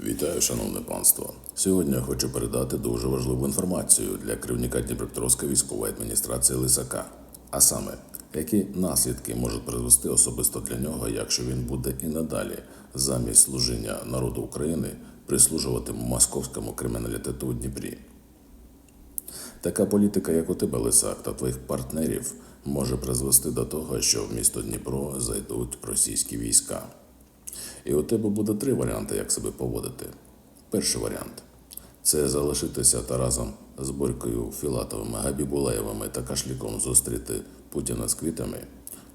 Вітаю, шановне панство. Сьогодні я хочу передати дуже важливу інформацію для керівника Дніпропетровської військової адміністрації Лисака. А саме, які наслідки можуть призвести особисто для нього, якщо він буде і надалі замість служіння народу України прислужувати московському криміналітету у Дніпрі. Така політика, як у тебе, Лисак, та твоїх партнерів, може призвести до того, що в місто Дніпро зайдуть російські війська. І у тебе буде три варіанти, як себе поводити. Перший варіант це залишитися та разом з Борькою, Філатовими, Габібулаєвими та Кашліком зустріти Путіна з квітами.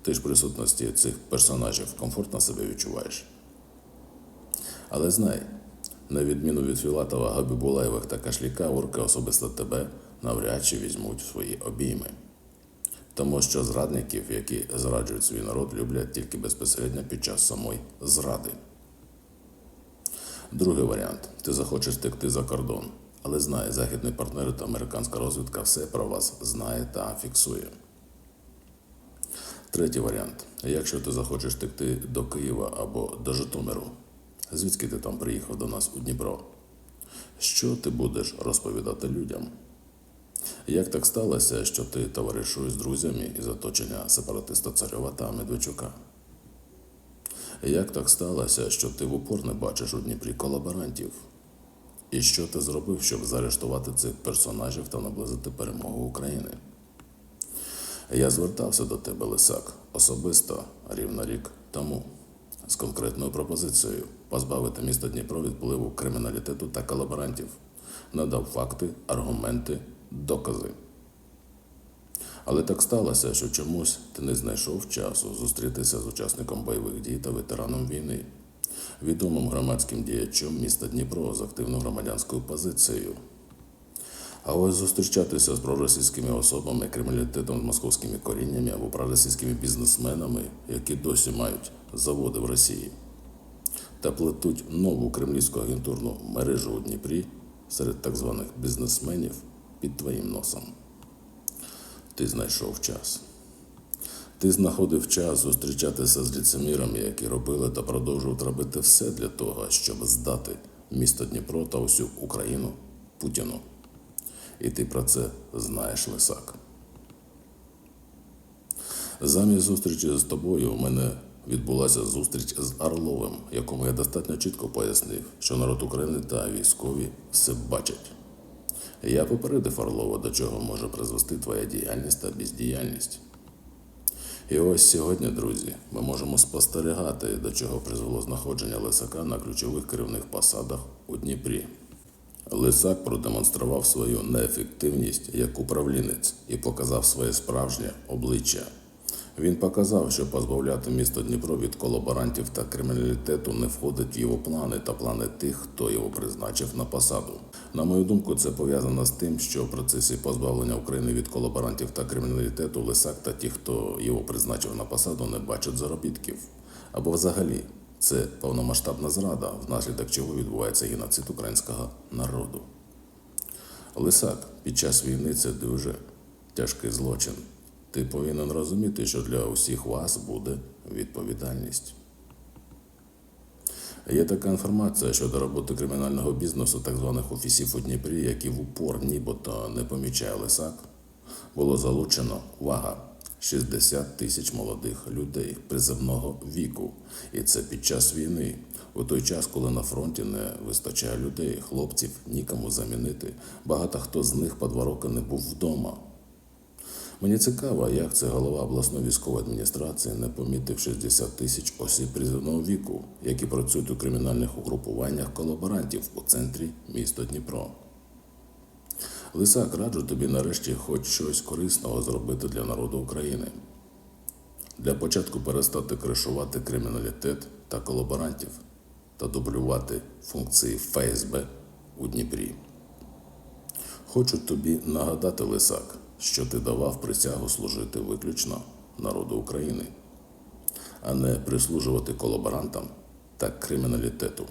Ти ж присутності цих персонажів комфортно себе відчуваєш. Але знай, на відміну від Філатова, Габібулаєвих та Кашліка, орки особисто тебе навряд чи візьмуть в свої обійми. Тому що зрадників, які зраджують свій народ, люблять тільки безпосередньо під час самої зради. Другий варіант ти захочеш втекти за кордон, але знай, західні партнери та американська розвідка все про вас знає та фіксує. Третій варіант. Якщо ти захочеш втекти до Києва або до Житомиру, звідки ти там приїхав до нас у Дніпро? Що ти будеш розповідати людям? Як так сталося, що ти товаришуєш з друзями із оточення сепаратиста Царьова та Медведчука? Як так сталося, що ти в упор не бачиш у Дніпрі колаборантів? І що ти зробив, щоб заарештувати цих персонажів та наблизити перемогу України? Я звертався до тебе, Лисак, особисто рівно рік тому, з конкретною пропозицією позбавити місто Дніпро від впливу криміналітету та колаборантів, надав факти, аргументи, докази. Але так сталося, що чомусь ти не знайшов часу зустрітися з учасником бойових дій та ветераном війни, відомим громадським діячом міста Дніпро з активною громадянською позицією. А ось зустрічатися з проросійськими особами, криміналітетом з московськими коріннями або проросійськими бізнесменами, які досі мають заводи в Росії, та плетуть нову кремлівську агентурну мережу у Дніпрі серед так званих бізнесменів під твоїм носом. Ти знайшов час. Ти знаходив час зустрічатися з ліцемірами, які робили та продовжують робити все для того, щоб здати місто Дніпро та усю Україну Путіну. І ти про це знаєш, Лисак. Замість зустрічі з тобою у мене відбулася зустріч з Орловим, якому я достатньо чітко пояснив, що народ України та військові все бачать. Я попередив Орлова, до чого може призвести твоя діяльність та бездіяльність. І ось сьогодні, друзі, ми можемо спостерігати, до чого призвело знаходження Лисака на ключових керівних посадах у Дніпрі. Лисак продемонстрував свою неефективність як управлінець і показав своє справжнє обличчя. Він показав, що позбавляти місто Дніпро від колаборантів та криміналітету не входить в його плани та плани тих, хто його призначив на посаду. На мою думку, це пов'язано з тим, що в процесі позбавлення України від колаборантів та криміналітету Лисак та ті, хто його призначив на посаду, не бачать заробітків. Або взагалі це повномасштабна зрада, внаслідок чого відбувається геноцид українського народу. Лисак під час війни це дуже тяжкий злочин. Ти повинен розуміти, що для усіх вас буде відповідальність. Є така інформація щодо роботи кримінального бізнесу так званих офісів у Дніпрі, які в упор нібито не помічає Лисак. Було залучено увага 60 тисяч молодих людей приземного віку. І це під час війни, у той час, коли на фронті не вистачає людей, хлопців нікому замінити. Багато хто з них по два роки не був вдома. Мені цікаво, як це голова обласної військової адміністрації не помітив 60 тисяч осіб призовного віку, які працюють у кримінальних угрупуваннях колаборантів у центрі міста Дніпро. Лисак, раджу тобі нарешті хоч щось корисного зробити для народу України. Для початку перестати кришувати криміналітет та колаборантів та дублювати функції ФСБ у Дніпрі. Хочу тобі нагадати, Лисак, що ти давав присягу служити виключно народу України, а не прислужувати колаборантам та криміналітету.